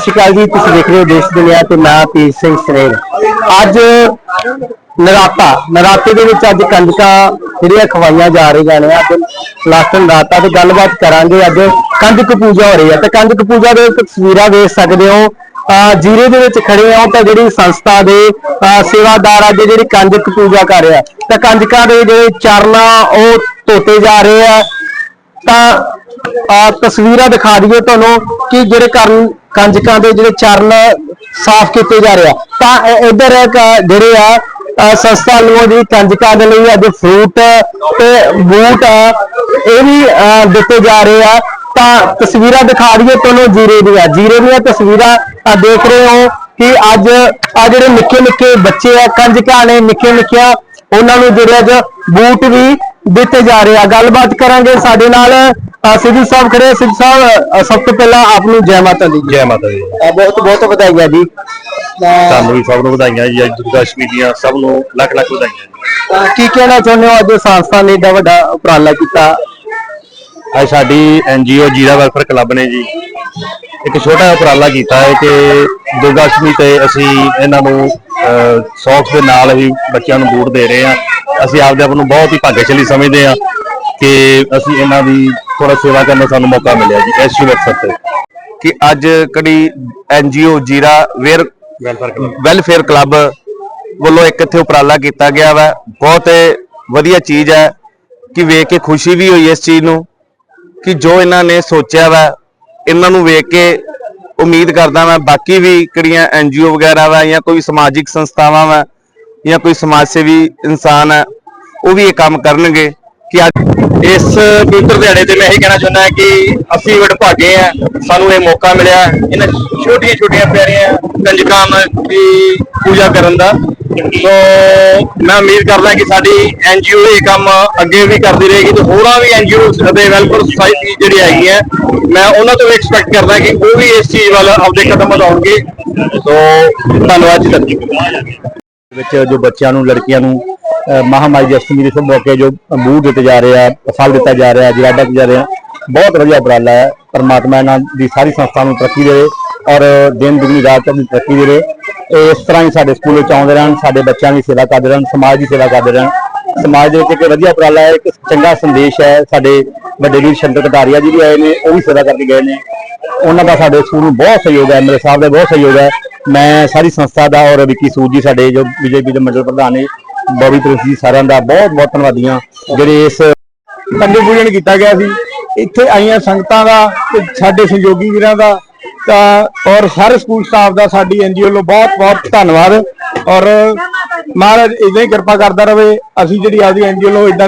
ਸਤਿ ਸ਼੍ਰੀ ਅਕਾਲ ਜੀ ਤੁਸੀਂ ਦੇਖ ਰਹੇ ਹੋ, ਦੇਸ਼ ਦੁਨੀਆ ਤੇ ਮੈਂ ਪੀਰ ਸਿੰਘ ਸਨੇਰ ਅੱਜ ਨਰਾਤਾ, ਨਰਾਤੇ ਦੇ ਵਿੱਚ ਅੱਜ ਕੰਜਕਾਂ ਜਿਹੜੀਆਂ ਖਵਾਈਆਂ ਜਾ ਰਹੀਆਂ ਨੇ, ਅੱਜ ਲਾਸਟ ਨਰਾਤਾ ਤੇ ਗੱਲਬਾਤ ਕਰਾਂਗੇ। ਅੱਜ ਕੰਜਕ ਪੂਜਾ ਹੋ ਰਹੀ ਹੈ, ਤੇ ਕੰਜਕ ਪੂਜਾ ਦੇ ਤਸਵੀਰਾਂ ਦੇਖ ਸਕਦੇ ਹੋ। ਅਹ ਜੀਰੇ ਦੇ ਵਿੱਚ ਖੜੇ ਹੋ ਤਾਂ ਜਿਹੜੀ ਸੰਸਥਾ ਦੇ ਅਹ ਸੇਵਾਦਾਰ ਅੱਜ ਜਿਹੜੀ ਕੰਜਕ ਪੂਜਾ ਕਰ ਰਿਹਾ, ਤਾਂ ਕੰਜਕਾਂ ਦੇ ਜਿਹੜੇ ਚਰਨਾਂ, ਉਹ ਧੋਤੇ ਜਾ ਰਹੇ ਆ। ਤਾਂ ਆ ਤਸਵੀਰਾਂ ਦਿਖਾ ਦਈਏ ਤੁਹਾਨੂੰ ਕਿ ਜਿਹੜੇ ਕਰਨ ਕੰਜਕਾਂ ਦੇ ਜਿਹੜੇ ਚਰਨ ਸਾਫ਼ ਕੀਤੇ ਜਾ ਰਹੇ ਆ। ਤਾਂ ਇ- ਜਿਹੜੇ ਆ ਅ, ਸੰਸਥਾ ਨੂੰ ਕੰਜਕਾਂ ਦੇ ਲਈ ਅੱਜ ਫਰੂਟ ਤੇ ਬੂਟ ਇਹ ਵੀ ਦਿੱਤੇ ਜਾ ਰਹੇ ਆ। ਤਾਂ ਤਸਵੀਰਾਂ ਦਿਖਾ ਦਈਏ ਤੁਹਾਨੂੰ ਜੀਰੇ ਦੀਆਂ। ਜੀਰੇ ਦੀਆਂ ਤਸਵੀਰਾਂ ਦੇਖ ਰਹੇ ਹੋ ਕਿ ਅੱਜ ਆ ਜਿਹੜੇ ਨਿੱਕੇ ਨਿੱਕੇ ਬੱਚੇ ਆ ਕੰਜਕਾਂ ਨੇ ਨਿੱਕੇ ਨਿੱਕੀਆਂ ਉਹਨਾਂ ਨੂੰ ਜਿਹੜੇ ਅੱਜ ਬੂਟ ਵੀ ਦਿੱਤੇ ਜਾ ਰਹੇ ਆ। ਗੱਲਬਾਤ ਕਰਾਂਗੇ ਸਾਡੇ ਨਾਲ ਸਿੱਧੂ ਸਾਹਿਬ ਖੜੇ। ਸਿੱਧੂ ਸਾਹਿਬ ਸਭ ਤੋਂ ਪਹਿਲਾਂ ਆਪ ਨੂੰ ਜੈ ਮਾਤਾ ਦੀ। ਜੈ ਮਾਤਾ ਦੀ। ਬਹੁਤ ਬਹੁਤ ਵਧਾਈਆਂ ਜੀ। ਤੁਹਾਨੂੰ ਵੀ ਸਭ ਨੂੰ ਵਧਾਈਆਂ ਜੀ। ਅੱਜ ਦੁਰਗਾ ਅਸ਼ਟਮੀ ਦੀਆਂ ਸਭ ਨੂੰ ਲੱਖ ਲੱਖ ਵਧਾਈਆਂ ਕੀ ਕਹਿਣਾ ਚਾਹੁੰਦੇ ਹੋ? ਅੱਜ ਸੰਸਥਾ ਨੇ ਏਡਾ ਵੱਡਾ ਉਪਰਾਲਾ ਕੀਤਾ। ਅੱਜ ਸਾਡੀ ਐਨਜੀਓ ਜੀਰਾ ਵੈਲਫੇਅਰ ਕਲੱਬ ਨੇ ਜੀ ਇੱਕ ਛੋਟਾ ਉਪਰਾਲਾ ਕੀਤਾ ਹੈ ਕਿ ਦੁਰਗਾ ਅਸ਼ਟਮੀ ਤੇ ਅਸੀਂ ਇਹਨਾਂ ਨੂੰ ਸੌਕਸ ਦੇ ਨਾਲ ਹੀ ਬੱਚਿਆਂ ਨੂੰ ਬੂਟ ਦੇ ਰਹੇ ਹਾਂ। ਅਸੀਂ ਆਪਦੇ ਆਪ ਨੂੰ ਬਹੁਤ ਹੀ ਭਾਗਸ਼ਾਲੀ ਸਮਝਦੇ ਹਾਂ ਕਿ ਅਸੀਂ ਇਹਨਾਂ ਦੀ ਥੋੜਾ ਸੇਵਾ ਕਰਨ ਦਾ ਸਾਨੂੰ ਮੌਕਾ ਮਿਲਿਆ ਜੀ ਸ਼ੁਭ ਅਵਸਰ ਤੇ। ਕਿ ਅੱਜ ਕੜੀ ਐਨਜੀਓ ਜੀਰਾ ਵੇਅਰ ਵੈਲਫੇਅਰ ਕਲੱਬ ਵੈਲਫੇਅਰ ਕਲੱਬ ਵੱਲੋਂ ਇੱਕ ਇੱਥੇ ਉਪਰਾਲਾ ਕੀਤਾ ਗਿਆ ਵਾ। ਬਹੁਤ ਵਧੀਆ ਚੀਜ਼ ਹੈ ਕਿ ਵੇਖ ਕੇ ਖੁਸ਼ੀ ਵੀ ਹੋਈ ਇਸ ਚੀਜ਼ ਨੂੰ ਕਿ ਜੋ ਇਹਨਾਂ ਨੇ ਸੋਚਿਆ ਵਾ ਇਹਨਾਂ ਨੂੰ ਵੇਖ ਕੇ ਉਮੀਦ ਕਰਦਾ ਮੈਂ ਬਾਕੀ ਵੀ ਕਿਹੜੀਆਂ ਐਨਜੀਓ ਵਗੈਰਾ ਵਾ ਜਾਂ ਕੋਈ ਸਮਾਜਿਕ ਸੰਸਥਾਵਾਂ ਵਾ ਜਾਂ ਕੋਈ ਸਮਾਜ ਸੇਵੀ ਇਨਸਾਨ ਹੈ ਉਹ ਵੀ ਇਹ ਕੰਮ ਕਰਨਗੇ ਕਿ ਅੱਜ ਇਸ ਪਵਿੱਤਰ ਦਿਹਾੜੇ ਤੇ ਮੈਂ ਇਹ ਕਹਿਣਾ ਚਾਹੁੰਦਾ ਕਿ ਅਸੀਂ ਵਡਭਾਗੇ ਆ ਸਾਨੂੰ ਇਹ ਮੌਕਾ ਮਿਲਿਆ। ਇਹਨਾਂ ਛੋਟੀਆਂ ਛੋਟੀਆਂ ਪਿਆਰੀਆਂ ਕੰਜਕਾਂ ਦੀ ਪੂਜਾ ਕਰਨ ਦਾ। ਸੋ ਮੈਂ ਉਮੀਦ ਕਰਦਾ ਕਿ ਸਾਡੀ ਐਨ ਐਨਜੀਓ ਇਹ ਕੰਮ ਅੱਗੇ ਵੀ ਕਰਦੀ ਰਹੇਗੀ ਤੇ ਹੋਰਾਂ ਵੀ ਐਨ ਐਨਜੀਓ ਅਤੇ ਵੈਲਫੇਅਰ ਸੁਸਾਇਟੀ ਜਿਹੜੀ ਹੈਗੀ ਹੈ, ਮੈਂ ਉਹਨਾਂ ਤੋਂ ਵੀ ਐਕਸਪੈਕਟ ਕਰਦਾ ਕਿ ਉਹ ਵੀ ਇਸ ਚੀਜ਼ ਵੱਲ ਆਪਦੇ ਕਦਮ ਵਧਾਉਣਗੇ। ਸੋ ਧੰਨਵਾਦ ਜੀ। ਵਿੱਚ ਜੋ ਬੱਚਿਆਂ ਨੂੰ, ਲੜਕੀਆਂ ਨੂੰ ਅਹ ਅਸ਼ਟਮੀ ਦੇ ਸ਼ੁਭ ਮੌਕੇ ਜੋ ਬੂਟ ਦਿੱਤੇ ਜਾ ਰਹੇ ਆ, ਫਲ ਦਿੱਤਾ ਜਾ ਰਿਹਾ ਜਰਾਡਾ ਦਿੱਤਾ ਜਾ ਰਿਹਾ, ਬਹੁਤ ਵਧੀਆ ਉਪਰਾਲਾ ਹੈ। ਪਰਮਾਤਮਾ ਇਹਨਾਂ ਦੀ ਸਾਰੀ ਸੰਸਥਾ ਨੂੰ ਤਰੱਕੀ ਦੇਵੇ ਔਰ ਦਿਨ ਦੁਗਣੀ ਰਾਤ ਚੜ੍ਹਦੀ ਤਰੱਕੀ ਦੇਵੇ। ਇਹ ਇਸ ਤਰ੍ਹਾਂ ਹੀ ਸਾਡੇ ਸਕੂਲ ਵਿੱਚ ਆਉਂਦੇ ਰਹਿਣ, ਸਾਡੇ ਬੱਚਿਆਂ ਦੀ ਸੇਵਾ ਕਰਦੇ ਰਹਿਣ, ਸਮਾਜ ਦੀ ਸੇਵਾ ਕਰਦੇ ਰਹਿਣ। ਸਮਾਜ ਦੇ ਵਿੱਚ ਇੱਕ ਵਧੀਆ ਉਪਰਾਲਾ ਹੈ, ਇੱਕ ਚੰਗਾ ਸੰਦੇਸ਼ ਹੈ। ਸਾਡੇ ਵੱਡੇ ਵੀਰ ਸ਼ੰਕਰ ਕਟਾਰੀਆ ਜੀ ਵੀ ਆਏ ਨੇ, ਉਹ ਵੀ ਸੇਵਾ ਕਰਕੇ ਗਏ ਨੇ। ਉਹਨਾਂ ਦਾ ਸਾਡੇ ਸਕੂਲ ਨੂੰ ਬਹੁਤ ਸਹਿਯੋਗ ਹੈ ਮੇਰੇ ਸਾਹਿਬ ਦਾ ਬਹੁਤ ਸਹਿਯੋਗ ਹੈ। ਮੈਂ ਸਾਰੀ ਸੰਸਥਾ ਦਾ ਔਰ ਵਿੱਕੀ ਸੂਦ ਜੀ ਸਾਡੇ ਜੋ ਬੀਜੇਪੀ ਦੇ ਮੰਡਲ ਪ੍ਰਧਾਨ ਨੇ ਬੋਬੀ ਪ੍ਰਿੰਸ ਸਾਰਿਆਂ ਦਾ ਬਹੁਤ ਬਹੁਤ ਧੰਨਵਾਦੀਆਂ। ਜਿਹੜੇ ਇਸ ਪੰਜੇ ਪੂਜਨ ਕੀਤਾ ਗਿਆ ਸੀ, ਇੱਥੇ ਆਈਆਂ ਸੰਗਤਾਂ ਦਾ ਤੇ ਸਾਡੇ ਸਹਿਯੋਗੀ ਵੀਰਾਂ ਦਾ, ਤਾਂ ਔਰ ਸਾਰੇ ਸਕੂਲ ਸਟਾਫ ਦਾ, ਸਾਡੀ ਐਨਜੀਓ ਵੱਲੋਂ ਬਹੁਤ ਬਹੁਤ ਧੰਨਵਾਦ। ਔਰ ਮਹਾਰਾਜ ਇਦਾਂ ਹੀ ਕਿਰਪਾ ਕਰਦਾ ਰਵੇ ਅਸੀਂ ਜਿਹੜੀ ਆਪਦੀ ਐਨਜੀਓ ਵੱਲੋਂ ਇਦਾਂ